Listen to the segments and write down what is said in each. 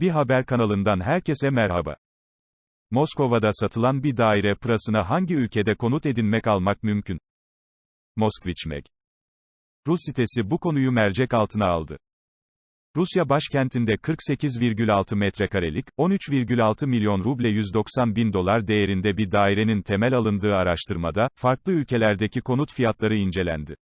Bir haber kanalından herkese merhaba. Moskova'da satılan bir daire pırasına hangi ülkede konut edinmek almak mümkün? Moskviçmek. Rus sitesi bu konuyu mercek altına aldı. Rusya başkentinde 48,6 metrekarelik, 13,6 milyon ruble 190 bin dolar değerinde bir dairenin temel alındığı araştırmada, farklı ülkelerdeki konut fiyatları incelendi.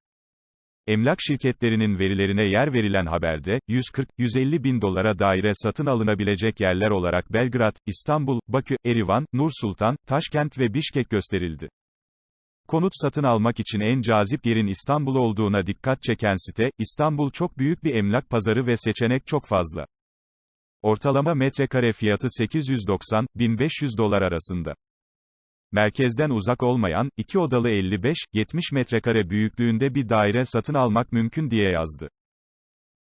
Emlak şirketlerinin verilerine yer verilen haberde, 140-150 bin dolara daire satın alınabilecek yerler olarak Belgrad, İstanbul, Bakü, Erivan, Nur Sultan, Taşkent ve Bişkek gösterildi. Konut satın almak için en cazip yerin İstanbul olduğuna dikkat çeken site, İstanbul çok büyük bir emlak pazarı ve seçenek çok fazla. Ortalama metrekare fiyatı 890-1500 dolar arasında. Merkezden uzak olmayan, iki odalı 55-70 metrekare büyüklüğünde bir daire satın almak mümkün diye yazdı.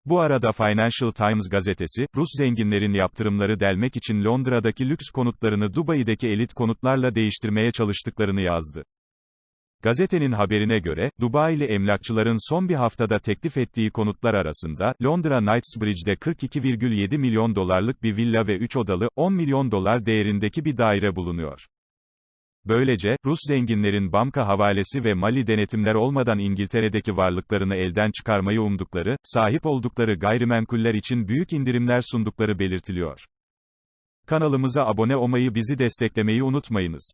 Bu arada Financial Times gazetesi, Rus zenginlerin yaptırımları delmek için Londra'daki lüks konutlarını Dubai'deki elit konutlarla değiştirmeye çalıştıklarını yazdı. Gazetenin haberine göre, Dubai'li emlakçıların son bir haftada teklif ettiği konutlar arasında, Londra Knightsbridge'de 42,7 milyon dolarlık bir villa ve 3 odalı, 10 milyon dolar değerindeki bir daire bulunuyor. Böylece, Rus zenginlerin banka havalesi ve mali denetimler olmadan İngiltere'deki varlıklarını elden çıkarmayı umdukları, sahip oldukları gayrimenkuller için büyük indirimler sundukları belirtiliyor. Kanalımıza abone olmayı bizi desteklemeyi unutmayınız.